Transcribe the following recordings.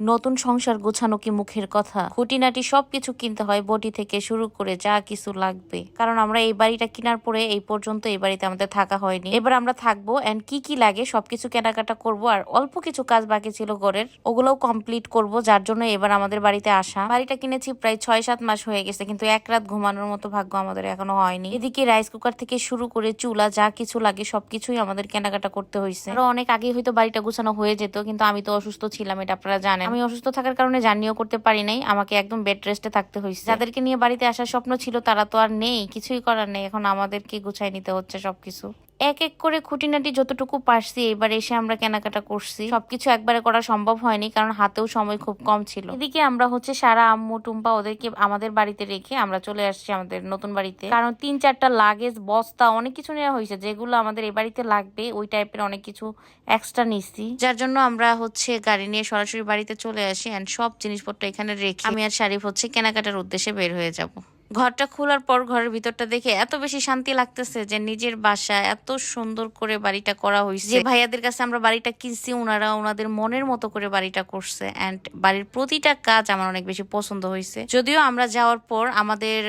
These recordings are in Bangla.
নতুন সংসার গোছানো কি মুখের কথা? খুঁটিনাটি সবকিছু কিনতে হয় বটি থেকে শুরু করে যা কিছু লাগবে। কারণ আমরা এই বাড়িটা কেনার পরে এই পর্যন্ত এই বাড়িতে আমাদের থাকা হয়নি। এবার আমরা থাকব এন্ড কি কি লাগে সবকিছু কেনাকাটা করব আর অল্প কিছু কাজ বাকি ছিল ঘরের, ওগুলোও কমপ্লিট করব, যার জন্য এবার আমাদের বাড়িতে আসা। বাড়িটা কিনেছি প্রায় ছয় সাত মাস হয়ে গেছে, কিন্তু এক রাত ঘুমানোর মতো ভাগ্য আমাদের এখনও হয়নি। এদিকে রাইস কুকার থেকে শুরু করে চুলা, যা কিছু লাগে সবকিছুই আমাদের কেনাকাটা করতে হয়েছে আরও অনেক আগে হয়তো বাড়িটা গুছানো হয়ে যেত, কিন্তু আমি তো অসুস্থ ছিলাম, এটা আপনারা জানেন। আমি অসুস্থ থাকার কারণে জার্নিও করতে পারি নাই। আমাকে একদম বেড রেস্টে থাকতে হয়েছে। যাদেরকে নিয়ে বাড়িতে আসার স্বপ্ন ছিল, তারা তো আর নেই, কিছুই করার নেই। এখন আমাদেরকে গুছাই নিতে হচ্ছে সবকিছু। এক এক করে খুঁটিনাটি যতটুকু পারছি এবার এসে আমরা কেনাকাটা করছি। সবকিছু একবারে করা সম্ভব হয়নি কারণ হাতেও সময় খুব কম ছিল। এদিকে আমরা হচ্ছে সারা আম্মু, টুম্পা ওদেরকে আমাদের বাড়িতে রেখে আমরা চলে আসছি আমাদের নতুন বাড়িতে। কারণ তিন চারটা লাগেজ, বস্তা, অনেক কিছু নেওয়া হয়েছে। যেগুলো আমাদের এই বাড়িতে লাগবে, ওই টাইপের অনেক কিছু এক্সট্রা নিচ্ছি। যার জন্য আমরা হচ্ছে গাড়ি নিয়ে সরাসরি বাড়িতে চলে আসি অ্যান্ড সব জিনিসপত্র এখানে রেখে আমি আর শারিফ হচ্ছে কেনাকাটার উদ্দেশ্যে বের হয়ে যাব। ঘরটা খোলার পর ঘরের ভিতরটা দেখে এত বেশি শান্তি লাগতেছে যে নিজের বাসা এত সুন্দর করে বাড়িটা করা হয়েছে যে ভাইয়াদের কাছে আমরা বাড়িটা কিনছি ওনারা ওনাদের মনের মতো করে বাড়িটা করছে এন্ড বাড়ির প্রতিটা কাজ আমার অনেক বেশি পছন্দ হয়েছে যদিও আমরা যাওয়ার পর আমাদের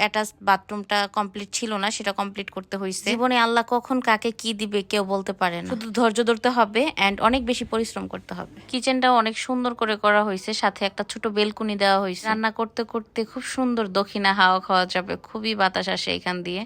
অ্যাটাচ বাথরুমটা কমপ্লিট ছিল না সেটা কমপ্লিট করতে হয়েছে জীবনে আল্লাহ কখন কাকে কি দিবে কেউ বলতে পারে না। শুধু ধৈর্য ধরতে হবে এন্ড অনেক বেশি পরিশ্রম করতে হবে। কিচেনটাও অনেক সুন্দর করে করা হয়েছে সাথে একটা ছোট বেলকুনি দেওয়া হয়েছে রান্না করতে করতে খুব সুন্দর দক্ষিণা হাওয়া খাওয়া যাবে খুবই বাতাস আসে এখান দিয়ে।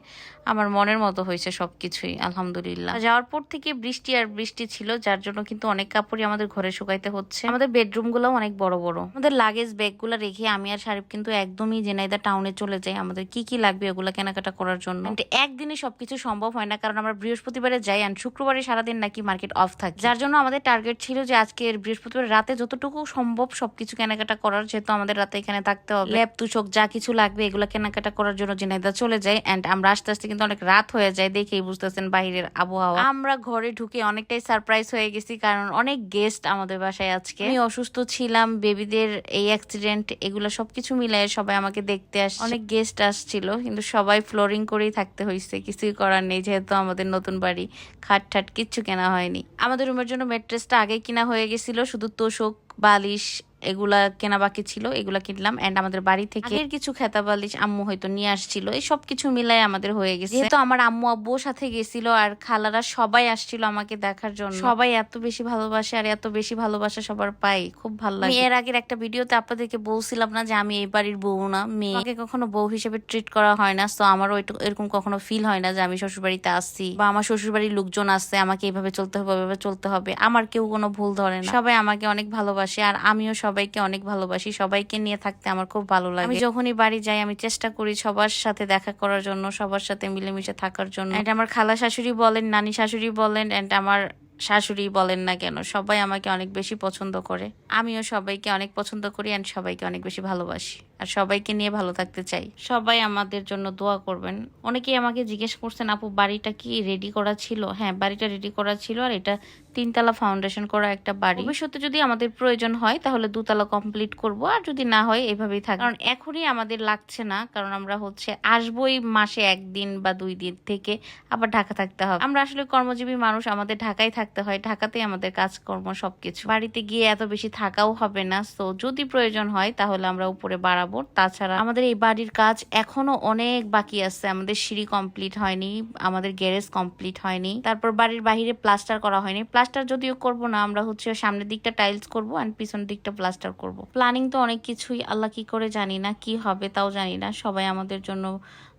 আমার মনের মতো হয়েছে সবকিছুই, আলহামদুলিল্লাহ। যাওয়ার পর থেকে বৃষ্টি আর বৃষ্টি ছিল, যার জন্য কিন্তু অনেক কাপড়ই আমাদের ঘরে শুকাইতে হচ্ছে। আমাদের বেডরুমগুলো অনেক বড় বড়। আমাদের লাগেজ ব্যাগগুলো রেখে আমি আর শারিফ কিন্তু একদমই জেনাইদা টাউনে চলে যাই, আমাদের কি কি লাগবে ওগুলো কেনাকাটা করার জন্য। একদিনে সবকিছু সম্ভব হয় না, কারণ আমরা বৃহস্পতিবারে যাই আর শুক্রবারে সারাদিন নাকি মার্কেট অফ থাকে। যার জন্য আমাদের টার্গেট ছিল যে আজকে বৃহস্পতিবার রাতে যতটুকু সম্ভব সবকিছু কেনাকাটা করার, যেহেতু আমাদের রাতে এখানে থাকতে হবে। ল্যাপ তুষক যা কিছু লাগবে এগুলো কেনাকাটা করার জন্য জেনাইদা চলে যায় অ্যান্ড আমরা আস্তে আস্তে কিন্তু অনেক রাত হয়ে যায় দেখেই বুঝতেছেন বাইরের আবহাওয়া। আমরা ঘরে ঢুকে অনেকটাই সারপ্রাইজ হয়ে গেছি কারণ অনেক গেস্ট আমাদের বাসায় আজকে। আমি অসুস্থ ছিলাম বেবিদের এই অ্যাক্সিডেন্ট এগুলো সবকিছু মিলাই সবাই আমাকে দেখতে আস অনেক গেস্ট আসছিল কিন্তু সবাই ফ্লোরিং করেই থাকতে হয়েছে কিছুই করার নেই যেহেতু আমাদের নতুন বাড়ি খাট ঠাট কিচ্ছু কেনা হয়নি। আমাদের রুমের জন্য ম্যাট্রেসটা আগে কিনা হয়ে গেছিল শুধু তোষক বালিশ এগুলা কেনা বাকি ছিল এগুলা কিনলাম। এন্ড আমাদের বাড়ি থেকে আগের কিছু খেতা বালিশ আম্মু হয়তো নিয়ে আসছিল এই সব কিছু মিলাই আমাদের হয়ে গেছে। যেহেতু আমার আম্মু আব্বুর সাথে গেছিল আর খালারা সবাই আসছিল আমাকে দেখার জন্য। সবাই এত বেশি ভালোবাসে আর এত বেশি ভালোবাসা সবার পাই খুব ভালো লাগে। এর আগের একটা ভিডিওতে আপনাদেরকে বলছিলাম না যে আমি এই বাড়ির বউ না। মেয়ে আমাকে কখনো বউ হিসেবে ট্রিট করা হয় না তো আমারও এরকম কখনো ফিল হয় না যে আমি শ্বশুর বাড়িতে আসছি বা আমার শ্বশুর বাড়ির লোকজন আসছে আমাকে এইভাবে চলতে হবে এভাবে চলতে হবে। আমার কেউ কোনো ভুল ধরে না। সবাই আমাকে অনেক ভালোবাসে আর আমিও সবাইকে অনেক ভালোবাসি। সবাইকে নিয়ে থাকতে আমার খুব ভালো লাগে। আমি যখনই বাড়ি যাই আমি চেষ্টা করি সবার সাথে দেখা করার জন্য সবার সাথে মিলেমিশে থাকার জন্য। এন্ড আমার খালা শাশুড়ি বলেন নানি শাশুড়ি বলেন এন্ড আমার শাশুড়ি বলেন না কেন সবাই আমাকে অনেক বেশি পছন্দ করে। আমিও সবাইকে অনেক পছন্দ করি অ্যান্ড সবাইকে অনেক বেশি ভালোবাসি। আর সবাইকে নিয়ে ভালো থাকতে চাই। সবাই আমাদের জন্য দোয়া করবেন। অনেকেই আমাকে জিজ্ঞেস করছেন, আপু, বাড়িটা কি রেডি করা ছিল? হ্যাঁ বাড়িটা রেডি করা ছিল আর এটা তিনতলা ফাউন্ডেশন করা একটা বাড়ি। ভবিষ্যতে যদি আমাদের প্রয়োজন হয়, তাহলে দুতলা কমপ্লিট করব। আর যদি না হয়, এভাবেই থাকবে। কারণ এখনই আমাদের লাগছে না, কারণ আমরা হচ্ছে আসবই মাসে একদিন বা দুই দিন থেকে আবার ঢাকা থাকতে হবে। আমরা আসলে কর্মজীবী মানুষ, আমাদের ঢাকায় থাকতে হয়। ঢাকাতেই আমাদের কাজকর্ম সবকিছু। বাড়িতে গিয়ে এত বেশি থাকাও হবে না। তো যদি প্রয়োজন হয়, তাহলে আমরা উপরে বাড়াবো। তাছাড়া আমাদের এই বাড়ির কাজ এখনও অনেক বাকি আছে। আমাদের সিঁড়ি কমপ্লিট হয়নি, আমাদের গ্যারেজ কমপ্লিট হয়নি, তারপর বাড়ির বাহিরে প্লাস্টার করা হয়নি। প্লাস্টার যদিও করব না, আমরা হচ্ছে সামনের দিকটা টাইলস করব অ্যান্ড পিছনের দিকটা প্লাস্টার করব। প্ল্যানিং তো অনেক কিছুই, আল্লাহ কি করে জানি না, কি হবে তাও জানি না। সবাই আমাদের জন্য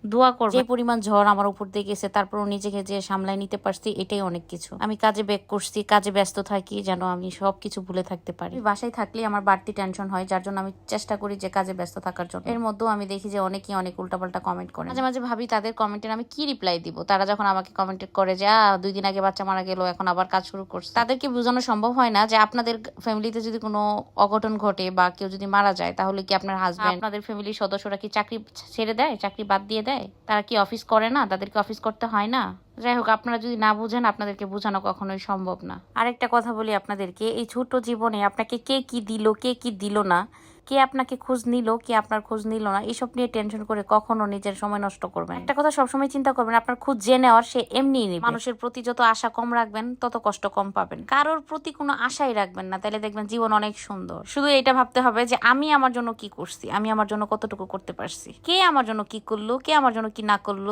দোয়া করবে। যে পরিমাণ ঝড় আমার উপর দিয়ে গেছে তারপর নিজেকে যে সামলায় নিতে পারছি এটাই অনেক কিছু। আমি কাজে ব্যাক করছি কাজে ব্যস্ত থাকি যেন আমি সব কিছু ভুলে থাকতে পারি। বাসায় থাকলে আমার বাড়তি টেনশন হয় যার জন্য আমি চেষ্টা করি যে কাজে ব্যস্ত থাকার জন্য। এর মধ্যেও আমি দেখি যে অনেকেই অনেক উল্টাপাল্টা কমেন্ট করে। মাঝে মাঝে ভাবি তাদের কমেন্টের আমি কি রিপ্লাই দিব? তারা যখন আমাকে কমেন্ট করে যে আহ, দুই দিন আগে বাচ্চা মারা গেল এখন আবার কাজ শুরু করছে। তাদেরকে বোঝানো সম্ভব হয় না যে আপনাদের ফ্যামিলিতে যদি কোনো অঘটন ঘটে বা কেউ যদি মারা যায় তাহলে কি আপনার হাজবেন্ড আপনাদের ফ্যামিলির সদস্যরা কি চাকরি ছেড়ে দেয়? চাকরি বাদ দিয়ে? দেয়? তারা কি অফিস করে না? তাদেরকে অফিস করতে হয় না? যাই হোক, আপনারা যদি না বুঝেন, আপনাদেরকে বোঝানো কখনোই সম্ভব না। আরেকটা কথা বলি আপনাদেরকে, এই ছোট জীবনে আপনাকে কে কি দিল, কে কি দিল না কে আপনাকে খোঁজ নিল, কে আপনার খোঁজ নিল না এইসব নিয়ে টেনশন করে কখনো নিজের সময় নষ্ট করবেন। একটা কথা সবসময় চিন্তা করবেন, আপনার খোঁজ যে নেওয়ার সে এমনিই নেবে। মানুষের প্রতি যত আশা কম রাখবেন, তত কষ্ট কম পাবেন। কারোর প্রতি কোনো আশাই রাখবেন না, তাহলে দেখবেন জীবন অনেক সুন্দর। শুধু এটা ভাবতে হবে যে আমি আমার জন্য কি করছি, আমি আমার জন্য কতটুকু করতে পারছি, কে আমার জন্য কি করল, কে আমার জন্য কি না করল,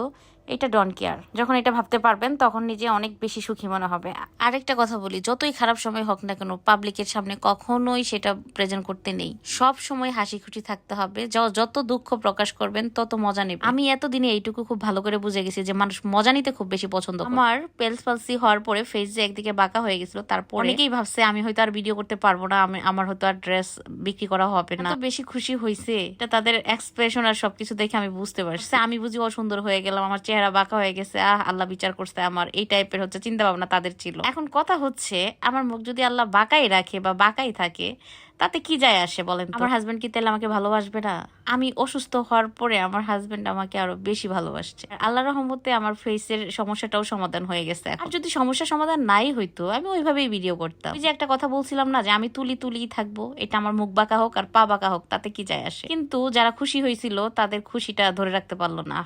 এটা ডন কেয়ার যখন এটা ভাবতে পারবেন, তখন নিজে অনেক বেশি সুখী মনে হবে। আরেকটা কথা বলি, যতই খারাপ সময় হোক না কেন পাবলিকের সামনে কখনোই সেটা প্রেজেন্ট করতে নেই। সব সময় হাসি খুশি থাকতে হবে। যত দুঃখ প্রকাশ করবেন তত মজা নেবে আমি এতদিনে এইটুকু খুব ভালো করে বুঝে গেছি যে মানুষ মজা নিতে খুব বেশি পছন্দ আমার পেলস পালসি হওয়ার পরে ফেস যে একদিকে বাঁকা হয়ে গেছিল তারপর অনেকেই ভাবছে আমি হয়তো আর ভিডিও করতে পারব না আমি আমার হয়তো আর ড্রেস বিক্রি করা হবে না। বেশি খুশি হয়েছে এটা তাদের এক্সপ্রেশন আর সবকিছু দেখে আমি বুঝতে পারছি। আমি বুঝি অসুন্দর হয়ে গেলাম আমার চেহারা বাঁকা হয়ে গেছে আহ আল্লাহ বিচার করছে আমার। এই টাইপের হচ্ছে চিন্তা ভাবনা তাদের ছিল। এখন কথা হচ্ছে আমার মুখ যদি আল্লাহ বাঁকাই রাখে বা বাঁকাই থাকে তাতে কি যায় আসে বলেন আমার হাজবেন্ড কি তাহলে আমাকে ভালোবাসবে না? আমি অসুস্থ হওয়ার পরে আমার হাজবেন্ড আমাকে আরও বেশি ভালোবাসছে। আল্লাহ রহমতে আমার ফেসের সমস্যাটাও সমাধান হয়ে গেছে আর যদি সমস্যা সমাধান নাই হইতো আমি ওইভাবেই ভিডিও করতাম। ওই যে একটা কথা বলছিলাম না যে আমি তুলি তুলি থাকব এটা আমার মুখ বাঁকা হোক আর পা বাঁকা হোক তাতে কি যায় আসে? কিন্তু যারা খুশি হয়েছিল তাদের খুশিটা ধরে রাখতে পারল না।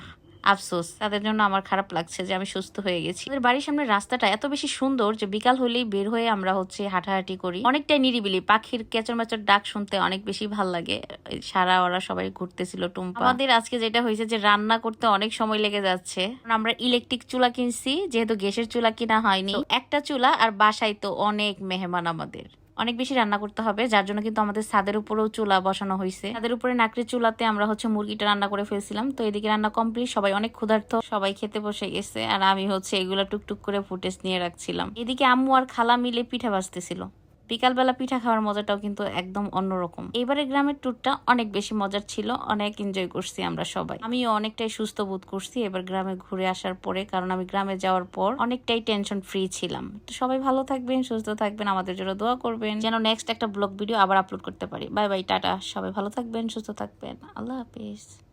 আফসোস তাদের জন্য আমার খারাপ লাগছে যে আমি সুস্থ হয়ে গেছি। আমাদের বাড়ির সামনে রাস্তাটা এত বেশি সুন্দর যে বিকাল হলেই বের হয়ে আমরা হচ্ছে হাঁটাহাঁটি করি। অনেকটাই নিরিবিলি পাখির কেচর মেচর ডাক শুনতে অনেক বেশি ভালো লাগে। সারা ওরা সবাই ঘুরতেছিল টুম্পা। আমাদের আজকে যেটা হয়েছে যে রান্না করতে অনেক সময় লেগে যাচ্ছে। আমরা ইলেকট্রিক চুলা কিনছি যেহেতু গ্যাসের চুলা কিনা হয়নি। একটা চুলা আর বাসায় তো অনেক মেহমান আমাদের। অনেক বেশি রান্না করতে হবে, যার জন্য কিন্তু আমাদের ছাদের উপরেও চুলা বসানো হয়েছে ছাদের উপরে নাকড়ি চুলাতে আমরা হচ্ছে মুরগিটা রান্না করে ফেলছিলাম। তো এদিকে রান্না কমপ্লিট, সবাই অনেক ক্ষুধার্থ সবাই খেতে বসে গেছে, আর আমি হচ্ছে এগুলো টুকটুক করে ফুটেজ নিয়ে রাখছিলাম। এদিকে আম্মু আর খালা মিলে পিঠা ভাজতেছিল। বিকালবেলা পিঠা খাওয়ার মজাটাও কিন্তু একদম অন্যরকম। এবারে গ্রামের ট্যুরটা অনেক বেশি মজার ছিল, অনেক এনজয় করছি আমরা সবাই। আমিও অনেকটাই সুস্থ বোধ করছি এবার গ্রামে ঘুরে আসার পরে, কারণ আমি গ্রামে যাওয়ার পর অনেকটাই টেনশন ফ্রি ছিলাম। তো সবাই ভালো থাকবেন, সুস্থ থাকবেন, আমাদের জন্য দোয়া করবেন। যেন নেক্সট একটা ব্লগ ভিডিও আবার আপলোড করতে পারি। Bye bye tata. সবাই ভালো থাকবেন, সুস্থ থাকবেন। আল্লাহ হাফিজ।